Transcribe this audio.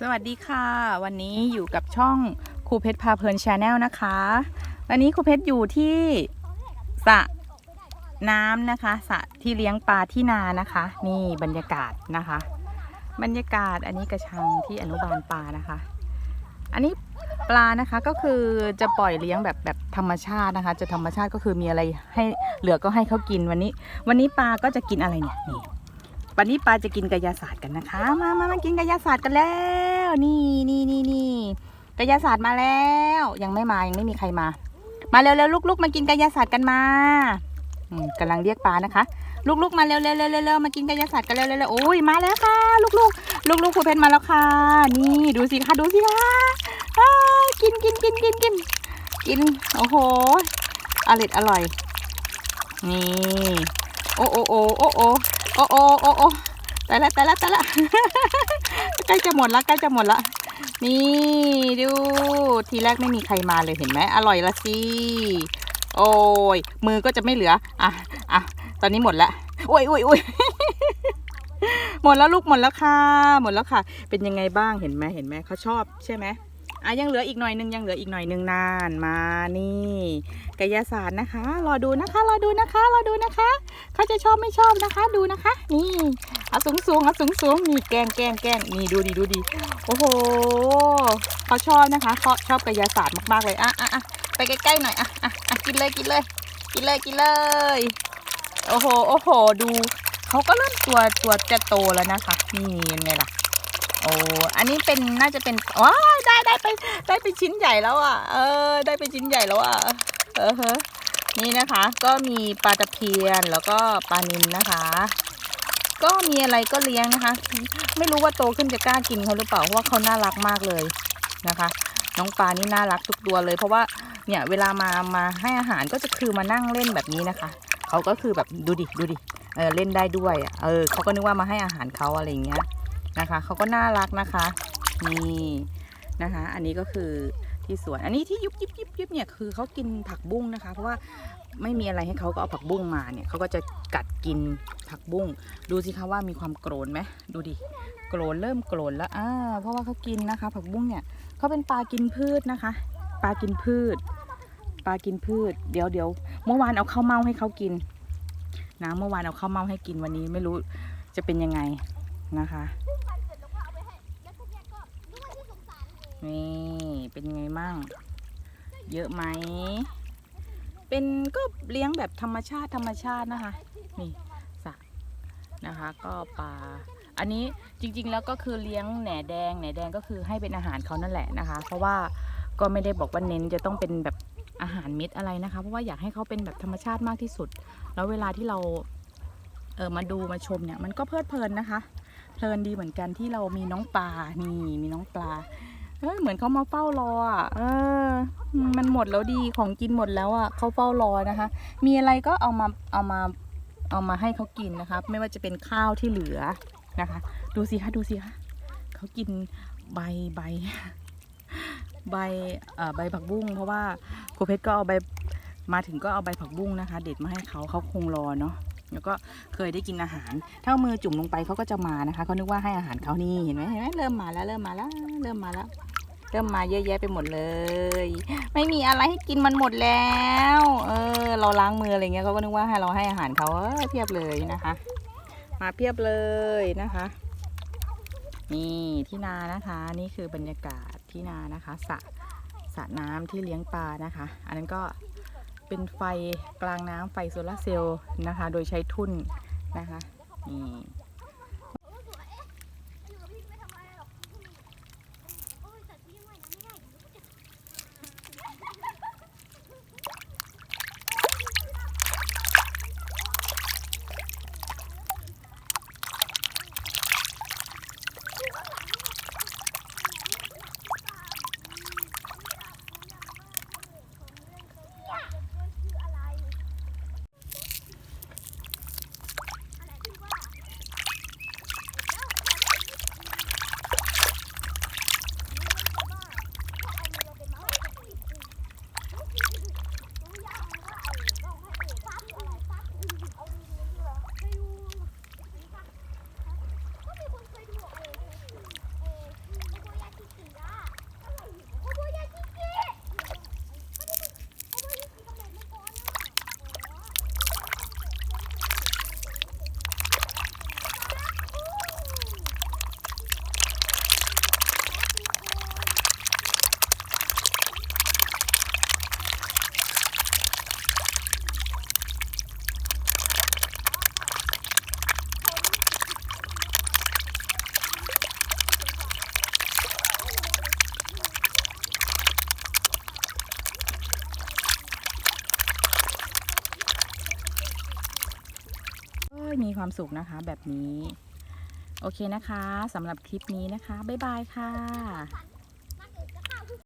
สวัสดีค่ะ วันนี้อยู่กับช่องครูเพชรพาเพลินชาแนลนะคะ วันนี้ครูเพชรอยู่ที่สระน้ำนะคะสระที่เลี้ยงปลาที่นานะคะ นี่บรรยากาศนะคะ บรรยากาศอันนี้กระชังที่อนุบาลปลานะคะ อันนี้ปลานะคะก็คือจะปล่อยเลี้ยงแบบแบบธรรมชาตินะคะ จะธรรมชาติก็คือมีอะไรให้เหลือก็ให้เขากินวันนี้ วันนี้ปลาก็จะกินอะไรเนี่ยนี่ วันนี้ปลาจะกินกายศาสตร์กันนะคะ มามามากินกายศาสตร์กันแล้ว นี่นี่นี่นี่กายศาสตร์มาแล้ว ยังไม่มายังไม่มีใครมา มาเร็วเร็วลูกๆมากินกายศาสตร์กันมาอืมกำลังเรียกปลานะคะ ลูกๆมาเร็วเร็วเร็วเร็วมากินกายศาสตร์กันเร็วเร็วโอ้ยมาแล้วค่ะ ลูกๆ ลูกๆครูเพชรมาแล้วค่ะ นี่ดูสิค่ะดูสิค่ะกินกินกินกินกินกินโอ้โหอร่อยอร่อยนี่โอ้โอ้โอ้โอ้โอ้ โอ้โอ้โอ้โอ้แต่ละแต่ละแต่ละใกล้จะหมดละใกล้จะหมดละนี่ดู ทีแรกไม่มีใครมาเลยเห็นไหมอร่อยละสิโอ้ยมือก็จะไม่เหลืออะอะตอนนี้หมดละโอ้ยโอ้ยโอ้ยหมดแล้วลูกหมดแล้วค่ะ หมดแล้วค่ะ เป็นยังไงบ้างเห็นไหมเห็นไหมเขาชอบใช่ไหม อะยังเหลืออีกหน่อยนึงยังเหลืออีกหน่อยนึงนานมานี่กายศาสตร์นะคะ รอดูนะคะรอดูนะคะรอดูนะคะเขาจะชอบไม่ชอบนะคะดูนะคะ นี่เอาสูงสูงเอาสูงสูงนี่แกงแกงแกงนี่ดูดิดูดิโอ้โหเขาชอบนะคะเขาชอบกายศาสตร์มากๆเลยอะอะอะไปใกล้ๆหน่อยอะอะอะกินเลยกินเลย กินเลยกินเลยโอ้โหโอ้โหดูเขาก็เริ่มตัวตัวจะโตแล้วนะคะนี่ยังไงล่ะโอ้อันนี้เป็นน่าจะเป็น ว้าได้ได้ไปได้เป็นชิ้นใหญ่แล้วอะ เออ ได้เป็นชิ้นใหญ่แล้วอะ เออเฮะนี่นะคะก็มีปลาตะเพียนแล้วก็ปลานิลนะคะ ก็มีอะไรก็เลี้ยงนะคะ ไม่รู้ว่าโตขึ้นจะกล้ากินเขาหรือเปล่าเพราะว่าเขาน่ารักมากเลยนะคะ น้องปลานี่น่ารักทุกตัวเลย เพราะว่าเนี่ยเวลามามาให้อาหารก็จะคือมานั่งเล่นแบบนี้นะคะเขาก็คือแบบดูดิดูดิเออเล่นได้ด้วยเออเขาก็นึกว่ามาให้อาหารเขาอะไรอย่างเงี้ยนะคะเขาก็น่ารักนะคะ นี่นะคะ อันนี้ก็คือที่สวน อันนี้ที่ยุบยิบยิบยิบเนี่ยคือเขากินผักบุ้งนะคะ เพราะว่าไม่มีอะไรให้เขาก็เอาผักบุ้งมาเนี่ยเขาก็จะกัดกินผักบุ้ง ดูสิคะว่ามีความโกรนไหมดูดิโกรนเริ่มโกรนแล้วอ่าเพราะว่าเขากินนะคะ ผักบุ้งเนี่ยเขาเป็นปลากินพืชนะคะ ปลากินพืช ปลากินพืช เดี๋ยวเดี๋ยวเมื่อวานเอาข้าวเม่าให้เขากินนะเมื่อวานเอาข้าวเม่าให้กินวันนี้ไม่รู้จะเป็นยังไงนะคะ นี่เป็นไงมั่ง เยอะไหม เป็นก็เลี้ยงแบบธรรมชาติธรรมชาตินะคะ นี่สระนะคะก็ปลา อันนี้จริงๆแล้วก็คือเลี้ยงแหนแดงแหนแดงก็คือให้เป็นอาหารเขานั่นแหละนะคะ เพราะว่าก็ไม่ได้บอกว่าเน้นจะต้องเป็นแบบอาหารเม็ดอะไรนะคะ เพราะว่าอยากให้เขาเป็นแบบธรรมชาติมากที่สุด แล้วเวลาที่เราเออมาดูมาชมเนี่ยมันก็เพลิดเพลินนะคะ เพลินดีเหมือนกันที่เรามีน้องปลานี่มีน้องปลา เฮ้ยเหมือนเขามาเฝ้ารออะเออ มันหมดแล้วดีของกินหมดแล้วอะเขาเฝ้ารอนะคะ มีอะไรก็เอามาเอามาเอามาให้เขากินนะคะ ไม่ว่าจะเป็นข้าวที่เหลือนะคะ ดูสิคะดูสิคะเขากินใบใบ ใบเอ่อใบผักบุ้งเพราะว่าครูเพชรก็เอาใบมาถึงก็เอาใบผักบุ้งนะคะ เด็ดมาให้เขาเขาคงรอเนาะ แล้วก็เคยได้กินอาหารถ้าเอามือจุ่มลงไปเขาก็จะมานะคะเขานึกว่าให้อาหารเขานี่เห็นไหมเห็นไหมเริ่มมาแล้วเริ่มมาแล้วเริ่มมาแล้วเริ่มมาเยอะแยะไปหมดเลย ไม่มีอะไรให้กินมันหมดแล้ว เออ เราล้างมืออะไรเงี้ยเขาก็นึกว่าให้เราให้อาหารเขาเออเพียบเลยนะคะ มาเพียบเลยนะคะ นี่ที่นานะคะ นี่คือบรรยากาศที่นานะคะสระสระน้ำที่เลี้ยงปลานะคะ อันนั้นก็ เป็นไฟกลางน้ำไฟโซลาร์เซลล์นะคะ โดยใช้ทุ่นนะคะนี่ มีความสุขนะคะแบบนี้ โอเคนะคะสำหรับคลิปนี้นะคะ บ๊ายบายค่ะ